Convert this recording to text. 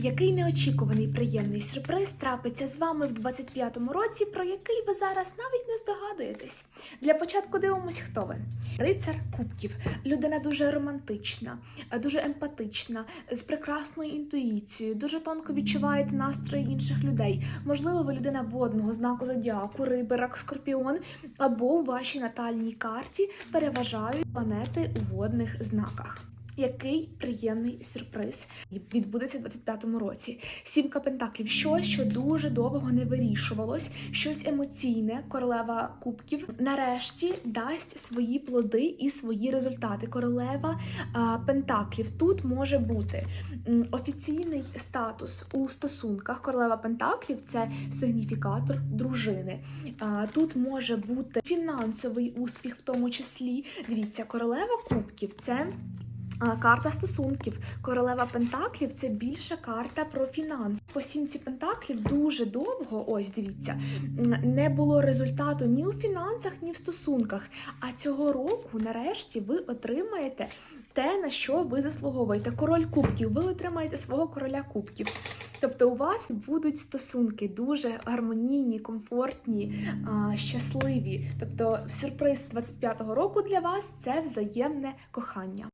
Який неочікуваний приємний сюрприз трапиться з вами в 25-му році, про який ви зараз навіть не здогадуєтесь? Для початку дивимось, хто ви. Рицар Кубків, людина дуже романтична, дуже емпатична, з прекрасною інтуїцією, дуже тонко відчуваєте настрої інших людей. Можливо, ви людина водного знаку зодіаку, риби, рак, скорпіон, або у вашій натальній карті переважають планети у водних знаках. Який приємний сюрприз відбудеться в 25-му році. Сімка пентаклів, щось, що дуже довго не вирішувалось, щось емоційне, королева кубків нарешті дасть свої плоди і свої результати. Королева а, пентаклів тут може бути офіційний статус у стосунках. Королева пентаклів це сигніфікатор дружини. А, тут може бути фінансовий успіх, в тому числі. Дивіться, королева кубків це. Карта стосунків. Королева Пентаклів це більша карта про фінанс. По сімці Пентаклів дуже довго, ось дивіться, не було результату ні у фінансах, ні в стосунках. А цього року, нарешті, ви отримаєте те, на що ви заслуговуєте. Король кубків, ви отримаєте свого короля кубків. Тобто у вас будуть стосунки дуже гармонійні, комфортні, щасливі. Тобто, сюрприз 25-го року для вас це взаємне кохання.